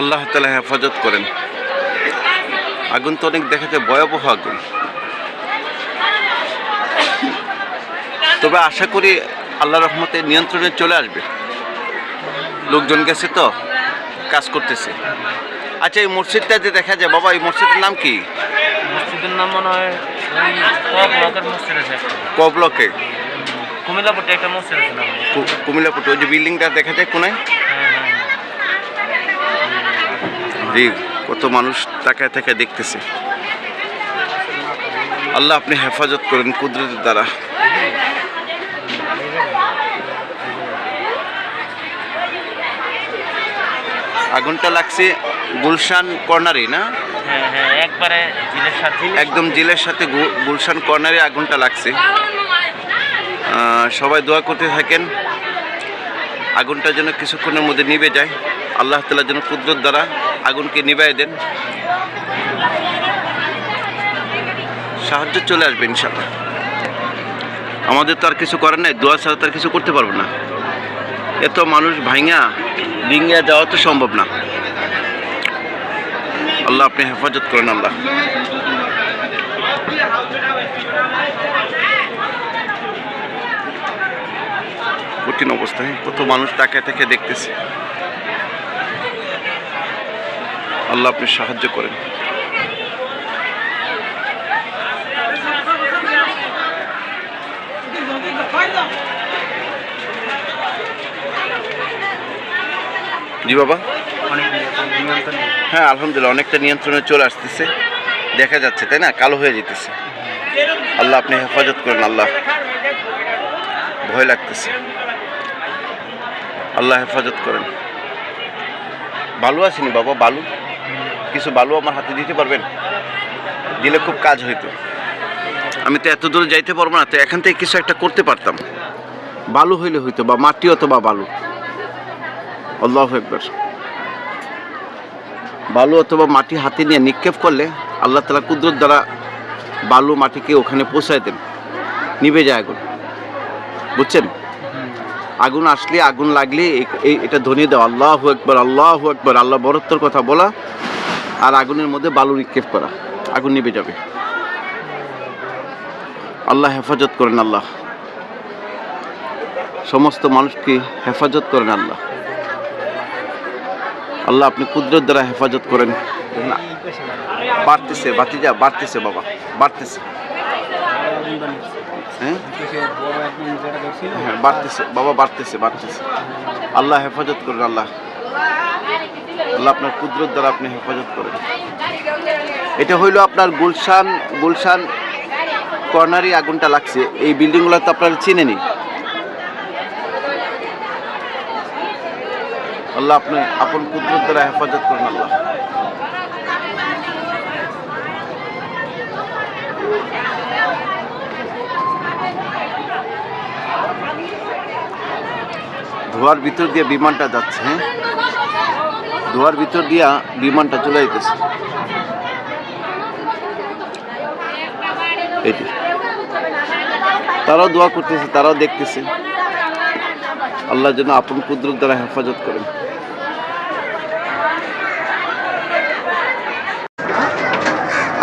আল্লাহ তালা হেফাজত করেন। আগুন তো অনেক দেখা যায় ভয়াবহ আগুন। তবে আশা করি আল্লাহ রহমতে নিয়ন্ত্রণে চলে আসবে। লোকজন গেছে তো কাজ করতেছে। আচ্ছা এই মসজিদটা যে দেখা যায় বাবা এই মসজিদের নাম কি? মসজিদের নাম মনে হয় ক ব্লকে? একটা মসজিদ আছে কুমিল্লাপুর ওই যে বিল্ডিংটা দেখা যায় কোনায়? হ্যাঁ কত মানুষ তাকায় তাকায় দেখতেছে। আল্লাহ আপনি হেফাজত করেন কুদরতের দ্বারা। আগুনটা লাগছে গুলশান কর্নারে না? হ্যাঁ হ্যাঁ একবারে জিলের সাথে। একদম জেলের সাথে গুলশান কর্নারে আগুনটা লাগছে। সবাই দোয়া করতে থাকেন। আগুনটা যেন কিছুক্ষণের মধ্যে নিভে যায়। আল্লাহ তালা যেন কুদরত দ্বারা আগুনকে নিভাই দেন। সাহায্য চলে আসবে ইনশাল্লাহ আমাদের তো আর কিছু করার নাই, দোয়া ছাড়া তো আর কিছু করতে পারব না। এত মানুষ ভাঙা ডিঙ্গিয়া যাওয়া তো সম্ভব না। আল্লাহ আপনি হেফাজত করেন আল্লাহ। কঠিন অবস্থায় কত মানুষ তাকে থেকে দেখতেছে। আল্লাহ আপনি সাহায্য করেন। জি বাবা। হ্যাঁ আলহামদুলিল্লাহ, অনেকটা নিয়ন্ত্রণে চলে আসতেছে। দেখা যাচ্ছে, তাই না? কালো হয়ে যেতেছে। আল্লাহ আপনি হেফাজত করেন, আল্লাহ। ভয় লাগতেছে। আল্লাহ হেফাজত করেন। বালু আসেনি বাবা, বালু। কিছু বালু আমার হাতে দিতে পারবেন? দিলে খুব কাজ হইতো। আমি তো এত দূরে যাইতে পারব না, তো এখান থেকে কিছু একটা করতে পারতাম। বালু হইলে হইতো বা মাটি অথবা বালু। আল্লাহ একবার বালু অথবা মাটি হাতে নিয়ে নিক্ষেপ করলে আল্লাহ তালা কুদরত দ্বারা বালু মাটিকে ওখানে পৌঁছায় দেন। নিভে যায় আগুন। বুঝছেন? আগুন আসলে আগুন লাগলে এটা ধনিয়ে দেওয়া আল্লাহ একবার আল্লাহ একবার আল্লাহ বরত্বর কথা বলা আর আগুনের মধ্যে বালু নিক্ষেপ করা, আগুন নিভে যাবে। আল্লাহ হেফাজত করেন আল্লাহ। সমস্ত মানুষকে হেফাজত করেন আল্লাহ। আল্লাহ আপনি কুদরত দ্বারা হেফাজত করেন। বাড়তেছে বাতিজা বাড়তেছে বাবা, বাড়তেছে। হ্যাঁ? হ্যাঁ বাবা বাড়তেছে বাড়তেছে। আল্লাহ হেফাজত করেন, আল্লাহ। আল্লাহ আপনার কুদরত দ্বারা আপনি হেফাজত করেন। এটা হইল আপনার গুলশান গুলশান কর্নারি আগুনটা লাগছে। এই বিল্ডিংগুলো তো আপনারা চিনেনি আল্লাহ আপনি আপন কুদরত দ্বারা হেফাজত করেন, আল্লাহ। ধোয়ার ভিতর দিয়ে বিমানটা যাচ্ছে হ্যাঁ? ধোয়ার ভিতর দিয়া বিমানটা চলে যেতেছে তারাও দোয়া করতেছে, তারাও দেখতেছে। আল্লাহ যেন আপন কুদরত দ্বারা হেফাজত করেন।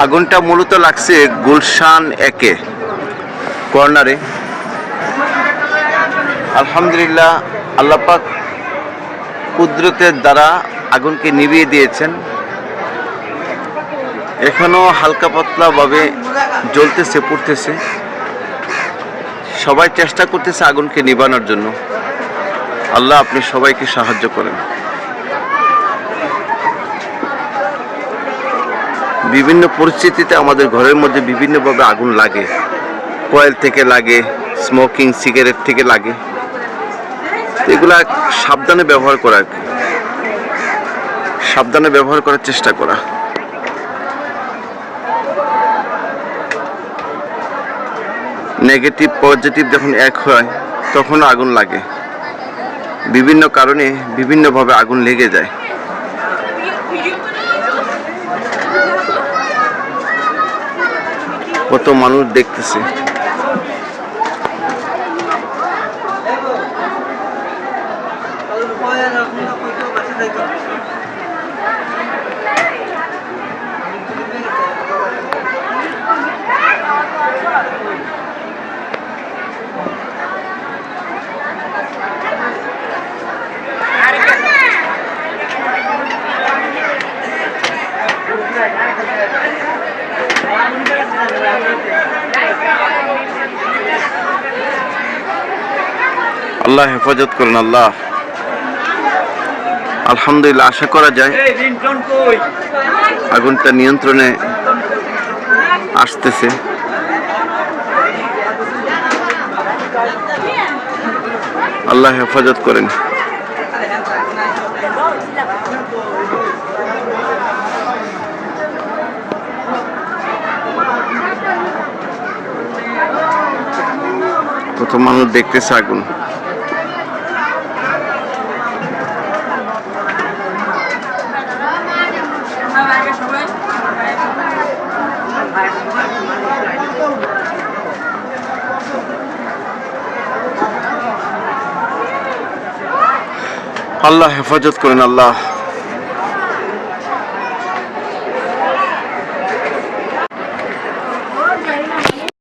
আগুনটা মূলত লাগছে গুলশান একে, কর্নারে। আলহামদুলিল্লাহ আল্লাপাক কুদরতের দ্বারা আগুনকে নিভিয়ে দিয়েছেন। এখনও হালকা পাতলাভাবে জ্বলতেছে, পড়তেছে। সবাই চেষ্টা করতেছে আগুনকে নিবানোর জন্য। আল্লাহ আপনি সবাইকে সাহায্য করেন। বিভিন্ন পরিস্থিতিতে আমাদের ঘরের মধ্যে বিভিন্নভাবে আগুন লাগে। কয়েল থেকে লাগে স্মোকিং সিগারেট থেকে লাগে। এগুলা সাবধানে ব্যবহার করা, সাবধানে ব্যবহার করার চেষ্টা করা। নেগেটিভ পজিটিভ যখন এক হয়, তখন আগুন লাগে। বিভিন্ন কারণে বিভিন্নভাবে আগুন লেগে যায়। কত মানুষ দেখতেছে। আল্লাহ হেফাজত করুন আল্লাহ। আলহামদুলিল্লাহ আশা করা যায় আগুনটা নিয়ন্ত্রণে আসতেছে। আল্লাহ হেফাজত করেন। কত মানুষ দেখতেছে আগুন। আল্লাহ হেফাজত করেন আল্লাহ।